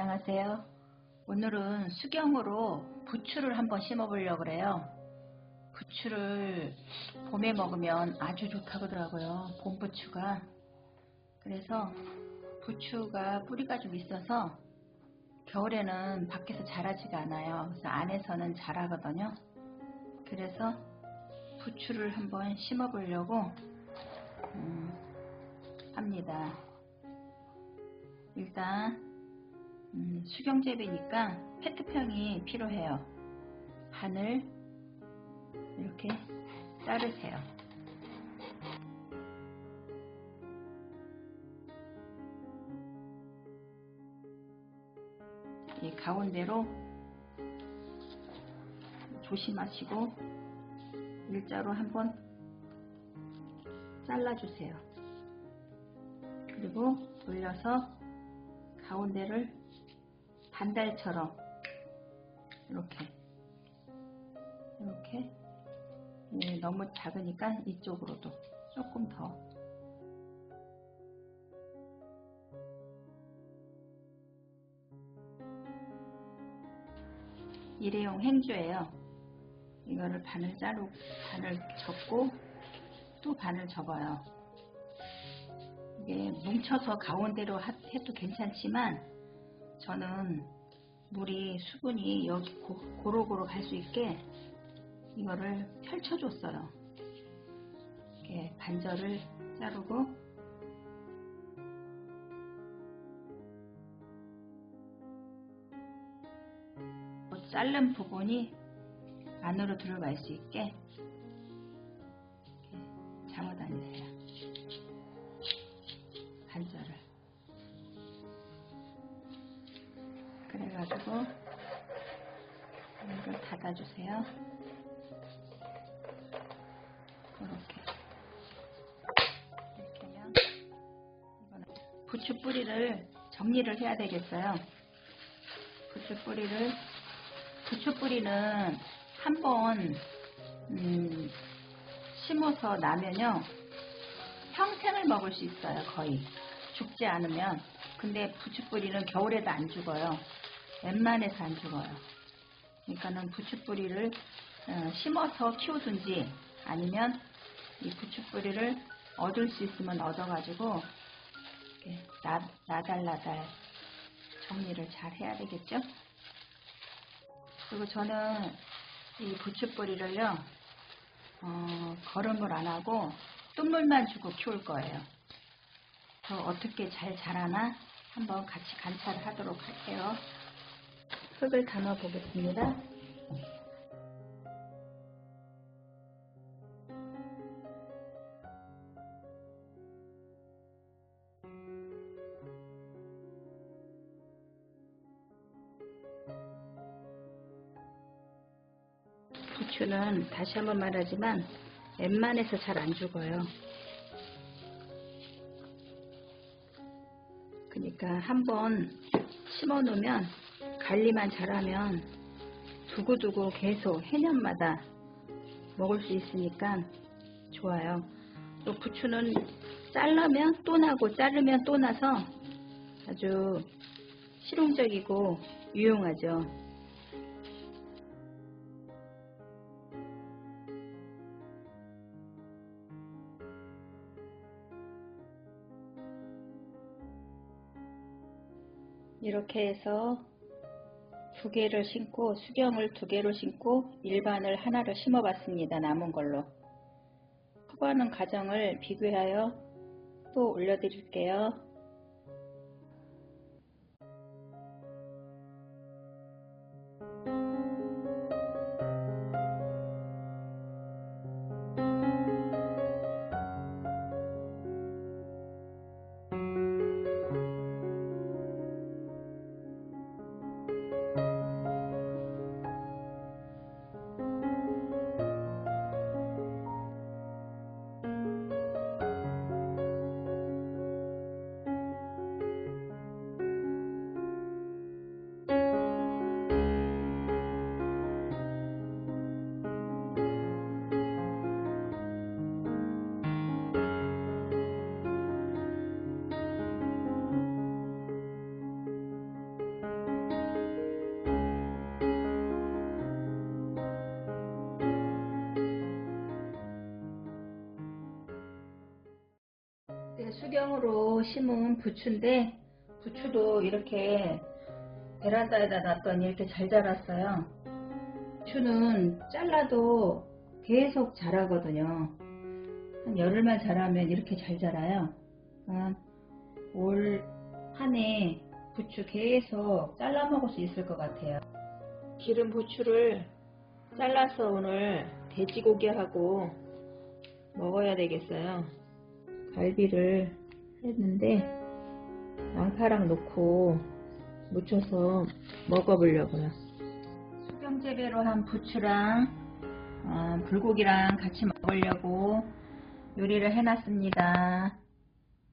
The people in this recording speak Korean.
안녕하세요. 오늘은 수경으로 부추를 한번 심어 보려고 그래요. 부추를 봄에 먹으면 아주 좋다고 하더라고요. 봄부추가. 그래서 부추가 뿌리가 좀 있어서 겨울에는 밖에서 자라지가 않아요. 그래서 안에서는 자라거든요. 그래서 부추를 한번 심어 보려고 음, 합니다. 일단 음, 수경재배니까 페트병이 필요해요. 바늘 이렇게 자르세요. 이 가운데로 조심하시고 일자로 한번 잘라주세요. 그리고 돌려서 가운데를 반달처럼 이렇게 이렇게 네, 너무 작으니까 이쪽으로도 조금 더 일회용 행주예요. 이거를 반을 자르고 반을 접고 또 반을 접어요. 이게 뭉쳐서 가운데로 해도 괜찮지만 저는 물이 수분이 여기 고, 고루고루 갈 수 있게 이거를 펼쳐줬어요. 이렇게 반절을 자르고 자른 부분이 안으로 들어갈 수 있게 잡아 다니세요. 반절 가지고 이걸 닫아주세요. 이렇게. 이렇게 하면 이거는 부추 뿌리를 정리를 해야 되겠어요. 부추 뿌리를 부추 뿌리는 한번 음, 심어서 나면요 평생을 먹을 수 있어요 거의 죽지 않으면 근데 부추 뿌리는 겨울에도 안 죽어요 웬만해서 안 죽어요 그러니까는 부추 뿌리를 어, 심어서 키우든지 아니면 이 부추 뿌리를 얻을 수 있으면 얻어가지고 나, 나달나달 정리를 잘 해야 되겠죠 그리고 저는 이 부추뿌리를요 어, 거름을 안 하고 뜬물만 주고 키울 거예요. 저 어떻게 잘 자라나 한번 같이 관찰을 하도록 할게요. 흙을 담아 보겠습니다. 부추는 다시 한번 말하지만 웬만해서 잘 안 죽어요. 그러니까 한번 심어 놓으면 관리만 잘하면 두고두고 계속 해년마다 먹을 수 있으니까 좋아요. 또 부추는 잘라면 또 나고 자르면 또 나서 아주 실용적이고 유용하죠. 이렇게 해서 두 개를 심고 수경을 두 개로 심고 일반을 하나를 심어 봤습니다. 남은 걸로. 크고하는 과정을 비교하여 또 올려드릴게요. 수경으로 심은 부추인데 부추도 이렇게 베란다에다 놨더니 이렇게 잘 자랐어요. 부추는 잘라도 계속 자라거든요. 한 열흘만 자라면 이렇게 잘 자라요. 아, 올한해 부추 계속 잘라 먹을 수 있을 것 같아요. 기름 부추를 잘라서 오늘 돼지고기하고 먹어야 되겠어요. 갈비를 했는데 양파랑 넣고 무쳐서 먹어보려고요. 수경재배로 한 부추랑 어, 불고기랑 같이 먹으려고 요리를 해놨습니다.